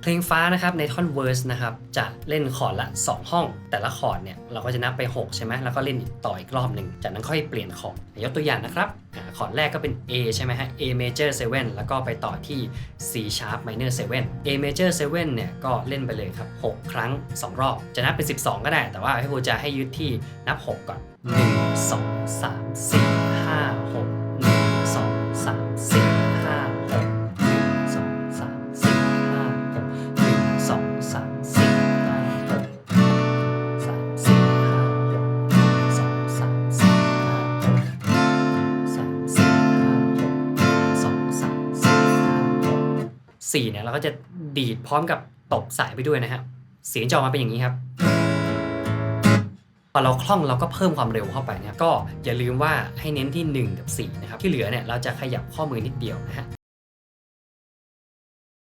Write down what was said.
เพลงฟ้านะครับในท่อนเวอร์สนะครับจะเล่นคอร์ดละ 2 ห้อง แต่ละคอร์ดเนี่ยเราก็จะนับไป 6 ใช่ไหมแล้วก็เล่นต่ออีกรอบหนึ่งจากนั้นค่อยเปลี่ยนคอร์ดยกตัวอย่างนะครับคอร์ดแรกก็เป็น A ใช่ไหมฮะ A major 7 แล้วก็ไปต่อที่ C sharp minor 7 A major 7เนี่ยก็เล่นไปเลยครับ 6 ครั้ง 2 รอบ จะนับเป็น 12 ก็ได้ แต่ว่าให้ครูจะให้ยึดที่นับ 6 ก่อน 1 2 3 4 5 6 4เนี่ยเราก็จะดีดพร้อมกับตบสายไปด้วยนะฮะเสียงจะออกมาเป็นอย่างนี้ครับ พอเราคล่องเราก็เพิ่มความเร็วเข้าไปนะครับก็อย่าลืมว่าให้เน้นที่ 1 กับ 4 นะครับ ที่เหลือเนี่ยเราจะขยับข้อมือนิดเดียวนะฮะ